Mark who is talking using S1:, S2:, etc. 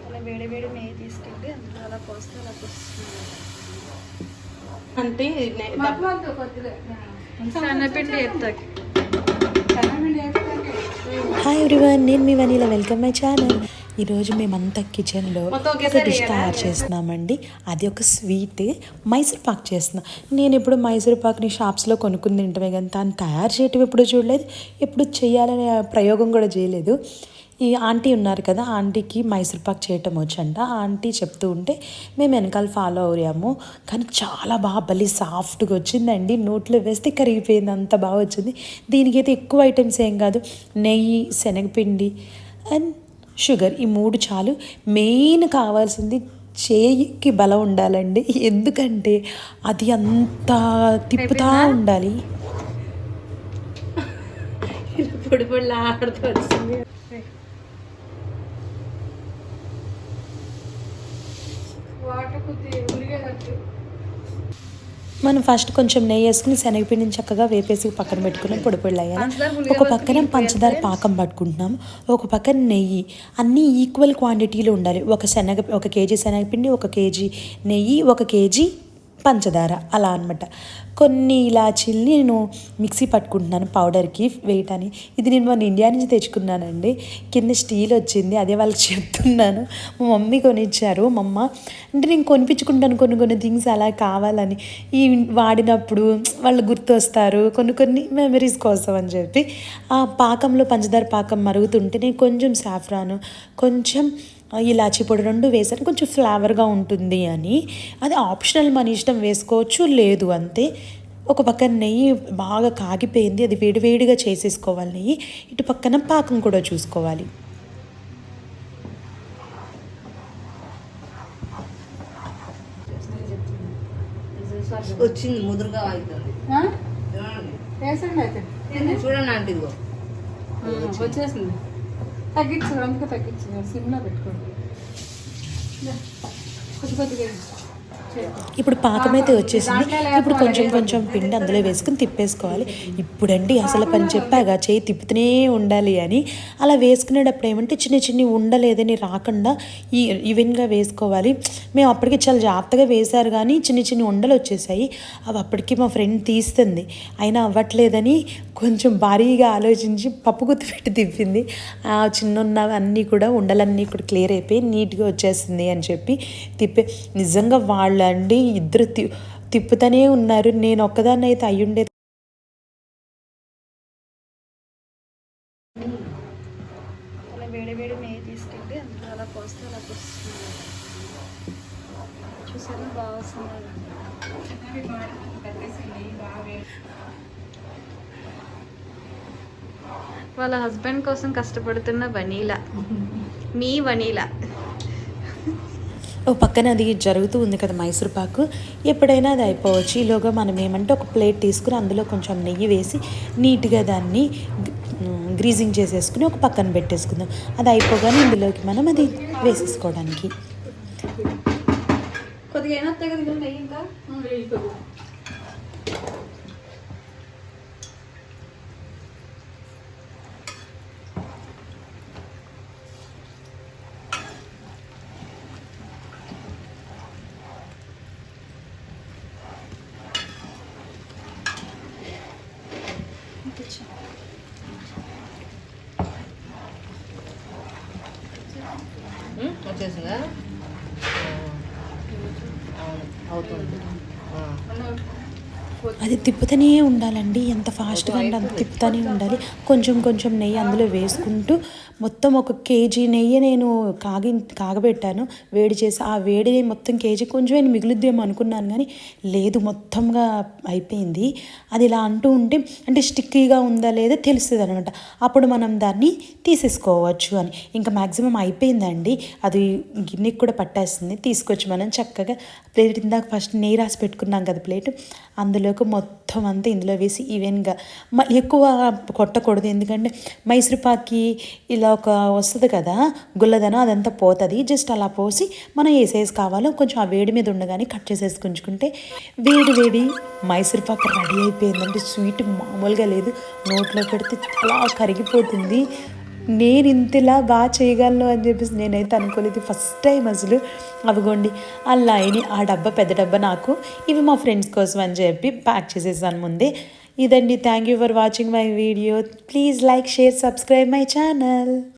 S1: అలా వేడి వేడి నెయ్యి తీసుకెళ్ళి అందులో అలా పోస్తే అలా పోస్తుంది
S2: అంటే
S1: శనగపిండి ఎత్తాకి
S3: హాయ్ ఎవ్రీవన్ నేను మీ వనీలా వెల్కమ్ మై ఛానల్ ఈరోజు మేమంతా కిచెన్లో ఒక డిష్? తయారు చేస్తున్నామండి. అది ఒక స్వీట్ మైసూర్ పాక్ చేస్తున్నాం. నేను ఎప్పుడు మైసూర్ పాక్ని షాప్స్లో కొనుక్కుని తింటమే కానీ దాన్ని తయారు చేయటం ఎప్పుడు చూడలేదు. ఎప్పుడు చేయాలనే ప్రయోగం కూడా చేయలేదు. ఈ ఆంటీ ఉన్నారు కదా ఆంటీకి మైసూర్ పాక్ చేయటం వచ్చంట. ఆంటీ చెప్తూ ఉంటే మేము వెనకాల ఫాలో అయ్యాము కానీ చాలా బాగా బలి సాఫ్ట్గా వచ్చిందండి. నోట్లో వేస్తే కరిగిపోయింది అంత బాగా వచ్చింది. దీనికైతే ఎక్కువ ఐటమ్స్ ఏం కాదు నెయ్యి శనగపిండి అండ్ షుగర్. ఈ మూడు చాలు. మెయిన్ కావాల్సింది చేయికి బలం ఉండాలండి. ఎందుకంటే అది అంత తిప్పుతా ఉండాలి.
S2: పొడి పొడి ఆడుతూ వచ్చింది.
S3: మనం ఫస్ట్ కొంచెం నెయ్యి వేసుకుని శనగపిండిని చక్కగా వేపేసి పక్కన పెట్టుకుని పొడి పొడి ఒక పక్కన పంచదార పాకం పట్టుకుంటున్నాం. ఒక పక్కన నెయ్యి. అన్నీ ఈక్వల్ క్వాంటిటీలో ఉండాలి. ఒక శనగ ఒక కేజీ శనగపిండి ఒక కేజీ నెయ్యి ఒక కేజీ పంచదార అలా అనమాట కొన్ని ఇలాచీలు నేను మిక్సీ పట్టుకుంటున్నాను పౌడర్కి వేయటాన్ని ఇది నేను మన ఇండియా నుంచి తెచ్చుకున్నానండి. కింద స్టీల్ వచ్చింది అదే వాళ్ళకి చెప్తున్నాను. మా మమ్మీ కొనిచ్చారు. మా అమ్మ అంటే నేను కొనిపించుకుంటాను కొన్ని కొన్ని థింగ్స్ అలా కావాలని. ఈ వాడినప్పుడు వాళ్ళు గుర్తొస్తారు కొన్ని కొన్ని మెమరీస్ కోసం అని చెప్పి. ఆ పాకంలో పంచదార పాకం మరుగుతుంటే నేను కొంచెం సాఫ్రాను కొంచెం ఇలాచి పొడి రెండు వేసాను. కొంచెం ఫ్లేవర్గా ఉంటుంది అని. అది ఆప్షనల్ మన ఇష్టం వేసుకోవచ్చు లేదు అంతే. ఒక పక్కన నెయ్యి బాగా కాగిపోయింది అది వేడివేడిగా చేసేసుకోవాలి నెయ్యి. ఇటు పక్కన పాకం కూడా చూసుకోవాలి.
S4: వచ్చింది ముదురుగా అవుతుంది చూడండి.
S1: వేసండి అయితే.
S4: చూడండి ఆంటీ ఇదిగో.
S1: వచ్చేసింది. తగ్గించు అందుకే తగ్గించు. సిమ్లో పెట్టుకోండి కొద్ది కొద్దిగా
S3: ఇప్పుడు పాకం అయితే వచ్చేసింది. ఇప్పుడు కొంచెం కొంచెం పిండి అందులో వేసుకుని తిప్పేసుకోవాలి. ఇప్పుడండి అసలు పని చెప్పాగా చేయి తిప్పుతూనే ఉండాలి అని. అలా వేసుకునేటప్పుడు ఏమంటే చిన్న చిన్ని ఉండలేదని రాకుండా ఈ ఈవెన్గా వేసుకోవాలి. మేము అప్పటికి చాలా జాగ్రత్తగా వేశారు కానీ చిన్న చిన్న ఉండలు వచ్చేసాయి. అవి అప్పటికి మా ఫ్రెండ్ తీస్తుంది. అయినా అవ్వట్లేదని కొంచెం భారీగా ఆలోచించి పప్పు గుత్తి పెట్టి తిప్పింది. ఆ చిన్న అన్నీ కూడా ఉండలన్నీ కూడా క్లియర్ అయిపోయి నీట్గా వచ్చేసింది అని చెప్పి తిప్పే. నిజంగా వాళ్ళ వాళ్ళండి ఇద్దరు తి తిప్పుతూనే ఉన్నారు. నేను ఒక్కదాన్ని అయితే అయ్యుండేది
S1: అలా వేడి వేడి నెయ్యి తీసుకెళ్ళి అందులో అలా పోస్తే అలా పోస్తుంది చూసారా? బాగా వస్తుంది వాళ్ళ హస్బెండ్ కోసం కష్టపడుతున్న వనీలా. మీ వనీలా.
S3: ఓ పక్కన అది జరుగుతూ ఉంది కదా మైసూర్ పాకు. ఎప్పుడైనా అది అయిపోవచ్చు. ఈలోగా మనం ఏమంటే ఒక ప్లేట్ తీసుకుని అందులో కొంచెం నెయ్యి వేసి నీట్గా దాన్ని గ్రీజింగ్ చేసేసుకుని ఒక పక్కన పెట్టేసుకుందాం. అది అయిపోగానే ఇందులోకి మనం అది వేసేసుకోవడానికి.
S1: కొద్దిగా అయినా వస్తాయి కదా ఇందులో నెయ్యి ఇంకా
S4: ఉం? వచ్చేసిందా? ఆ. అవును. అవుతుంది.
S3: అది తిప్పుతూనే ఉండాలండి. ఎంత ఫాస్ట్గా అంటే అంత తిప్పుతూనే ఉండాలి. కొంచెం కొంచెం నెయ్యి అందులో వేసుకుంటూ మొత్తం ఒక కేజీ నెయ్యి నేను కాగి కాగబెట్టాను. వేడి చేసి ఆ వేడి మొత్తం కేజీ కొంచెం మిగులుద్దేమో అనుకున్నాను కానీ లేదు మొత్తంగా అయిపోయింది. అది ఇలా అంటూ ఉంటే అంటే స్టిక్కీగా ఉందా లేదా తెలుస్తుంది అనమాట అప్పుడు మనం దాన్ని తీసేసుకోవచ్చు అని. ఇంకా మ్యాక్సిమం అయిపోయిందండి. అది గిన్నెకి కూడా పట్టేస్తుంది. తీసుకొచ్చి మనం చక్కగా ప్లేట్ ఇందాక ఫస్ట్ నెయ్యి రాసి పెట్టుకున్నాం కదా ప్లేట్. అందులోకి మొత్తం అంతా ఇందులో వేసి ఈవెన్గా మళ్ళీ ఎక్కువ కొట్టకూడదు. ఎందుకంటే మైసూరుపాకి ఇలా ఒక వస్తుంది కదా గుల్లదనం అదంతా పోతుంది. జస్ట్ అలా పోసి మనం ఏ సైజు కావాలో కొంచెం ఆ వేడి మీద ఉండగానే కట్ చేసేసి ఉంచుకుంటే వేడి వేడి మైసూరుపాకు రెడీ అయిపోయిందంటే స్వీట్ మామూలుగా లేదు. నోట్లో పెడితే అలా కరిగిపోతుంది. నేను ఇంతలా బాగా చేయగలను అని చెప్పేసి నేనైతే అనుకోలేదు. ఫస్ట్ టైం అసలు. అవిగోండి ఆ అయిన ఆ డబ్బా పెద్ద డబ్బా నాకు. ఇవి మా ఫ్రెండ్స్ కోసం అని చెప్పి ప్యాక్ చేసేసాను ముందే. ఇదండి. Thank you for watching my video please like share subscribe my channel